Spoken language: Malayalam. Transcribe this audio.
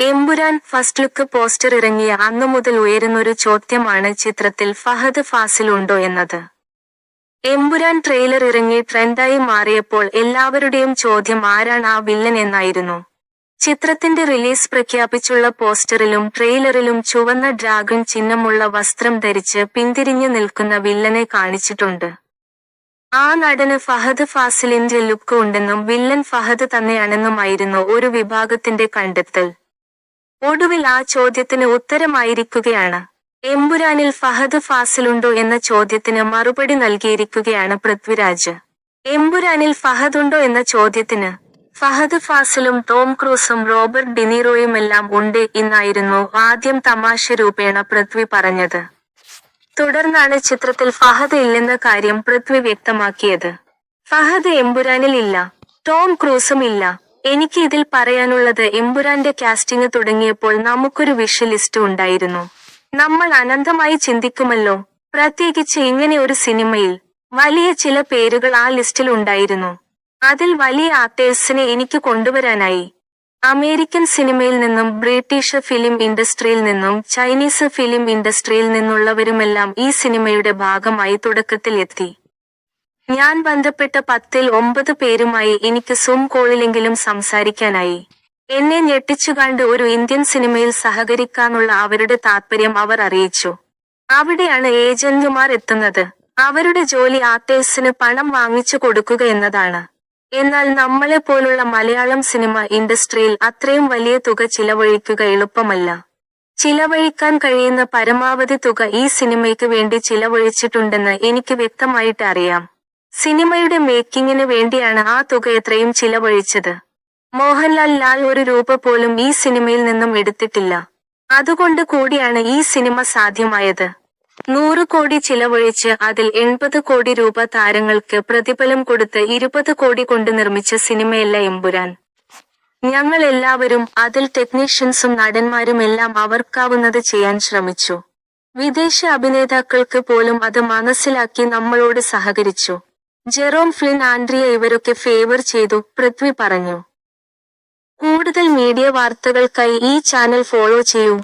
എമ്പുരാൻ ഫസ്റ്റ് ലുക്ക് പോസ്റ്റർ ഇറങ്ങിയ അന്നു മുതൽ ഉയരുന്നൊരു ചോദ്യമാണ് ചിത്രത്തിൽ ഫഹദ് ഫാസിൽ ഉണ്ടോ എന്നത്. എമ്പുരാൻ ട്രെയിലർ ഇറങ്ങി ട്രെൻഡായി മാറിയപ്പോൾ എല്ലാവരുടെയും ചോദ്യം ആരാണ് ആ വില്ലൻ എന്നായിരുന്നു. ചിത്രത്തിന്റെ റിലീസ് പ്രഖ്യാപിച്ചുള്ള പോസ്റ്ററിലും ട്രെയിലറിലും ചുവന്ന ഡ്രാഗൺ ചിഹ്നമുള്ള വസ്ത്രം ധരിച്ച് പിന്തിരിഞ്ഞു നിൽക്കുന്ന വില്ലനെ കാണിച്ചിട്ടുണ്ട്. ആ നടന് ഫഹദ് ഫാസിലിന്റെ ലുക്ക് ഉണ്ടെന്നും വില്ലൻ ഫഹദ് തന്നെയാണെന്നുമായിരുന്നു ഒരു വിഭാഗത്തിന്റെ കണ്ടെത്തൽ. ഒടുവിൽ ആ ചോദ്യത്തിന് ഉത്തരമായിരിക്കുകയാണ്. എമ്പുരാനിൽ ഫഹദ് ഫാസിലുണ്ടോ എന്ന ചോദ്യത്തിന് മറുപടി നൽകിയിരിക്കുകയാണ് പൃഥ്വിരാജ്. എമ്പുരാനിൽ ഫഹദ് ഉണ്ടോ എന്ന ചോദ്യത്തിന് ഫഹദ് ഫാസിലും ടോം ക്രൂസും റോബർട്ട് ഡിനീറോയുമെല്ലാം ഉണ്ട് എന്നായിരുന്നു ആദ്യം തമാശ രൂപേണ പൃഥ്വി പറഞ്ഞത്. തുടർന്നാണ് ചിത്രത്തിൽ ഫഹദ് ഇല്ലെന്ന കാര്യം പൃഥ്വി വ്യക്തമാക്കിയത്. ഫഹദ് എമ്പുരാനിൽ ഇല്ല ടോം ക്രൂസും ഇല്ല എനിക്ക് ഇതിൽ പറയാനുള്ളത് എമ്പുരാന്റെ കാസ്റ്റിംഗ് തുടങ്ങിയപ്പോൾ നമുക്കൊരു വിഷ് ലിസ്റ്റ് ഉണ്ടായിരുന്നു. നമ്മൾ അനന്തമായി ചിന്തിക്കുമല്ലോ പ്രത്യേകിച്ച് ഇങ്ങനെ ഒരു സിനിമയിൽ വലിയ ചില പേരുകൾ ആ ലിസ്റ്റിൽ ഉണ്ടായിരുന്നു. അതിൽ വലിയ ആക്ടേഴ്സിനെ എനിക്ക് കൊണ്ടുവരാനായി. അമേരിക്കൻ സിനിമയിൽ നിന്നും ബ്രിട്ടീഷ് ഫിലിം ഇൻഡസ്ട്രിയിൽ നിന്നും ചൈനീസ് ഫിലിം ഇൻഡസ്ട്രിയിൽ നിന്നുള്ളവരുമെല്ലാം ഈ സിനിമയുടെ ഭാഗമായി തുടക്കത്തിൽ എത്തി ഞാൻ ബന്ധപ്പെട്ട പത്തിൽ ഒമ്പത് പേരുമായി എനിക്ക് സൂം കോളിലെങ്കിലും സംസാരിക്കാനായി. എന്നെ ഞെട്ടിച്ചു കണ്ട് ഒരു ഇന്ത്യൻ സിനിമയിൽ സഹകരിക്കാനുള്ള അവരുടെ താത്പര്യം അവർ അറിയിച്ചു. അവിടെയാണ് ഏജന്റുമാർ എത്തുന്നത്. അവരുടെ ജോലി ആർട്ടേഴ്സിന് പണം വാങ്ങിച്ചു കൊടുക്കുക എന്നതാണ്. എന്നാൽ നമ്മളെ പോലുള്ള മലയാളം സിനിമ ഇൻഡസ്ട്രിയിൽ അത്രയും വലിയ തുക ചിലവഴിക്കുക എളുപ്പമല്ല. ചിലവഴിക്കാൻ കഴിയുന്ന പരമാവധി തുക ഈ സിനിമയ്ക്ക് വേണ്ടി ചിലവഴിച്ചിട്ടുണ്ടെന്ന് എനിക്ക് വ്യക്തമായിട്ട് അറിയാം. സിനിമയുടെ മേക്കിങ്ങിന് വേണ്ടിയാണ് ആ തുക എത്രയും ചിലവഴിച്ചത്. മോഹൻലാൽ ലാൽ ഒരു രൂപ പോലും ഈ സിനിമയിൽ നിന്നും എടുത്തിട്ടില്ല. അതുകൊണ്ട് കൂടിയാണ് ഈ സിനിമ സാധ്യമായത്. നൂറ് കോടി ചിലവഴിച്ച് അതിൽ എൺപത് കോടി രൂപ താരങ്ങൾക്ക് പ്രതിഫലം കൊടുത്ത് ഇരുപത് കോടി കൊണ്ട് നിർമ്മിച്ച സിനിമയല്ല എമ്പുരാൻ. ഞങ്ങൾ എല്ലാവരും അതിൽ ടെക്നീഷ്യൻസും നടന്മാരും എല്ലാം അവർക്കാവുന്നത് ചെയ്യാൻ ശ്രമിച്ചു. വിദേശ അഭിനേതാക്കൾക്ക് പോലും അത് മനസ്സിലാക്കി നമ്മളോട് സഹകരിച്ചു. ജെറോം ഫ്ലിൻ ആൻഡ്രിയ ഇവരൊക്കെ ഫേവർ ചെയ്തു പൃഥ്വി പറഞ്ഞു. കൂടുതൽ മീഡിയ വാർത്തകൾക്കായി ഈ ചാനൽ ഫോളോ ചെയ്യൂ.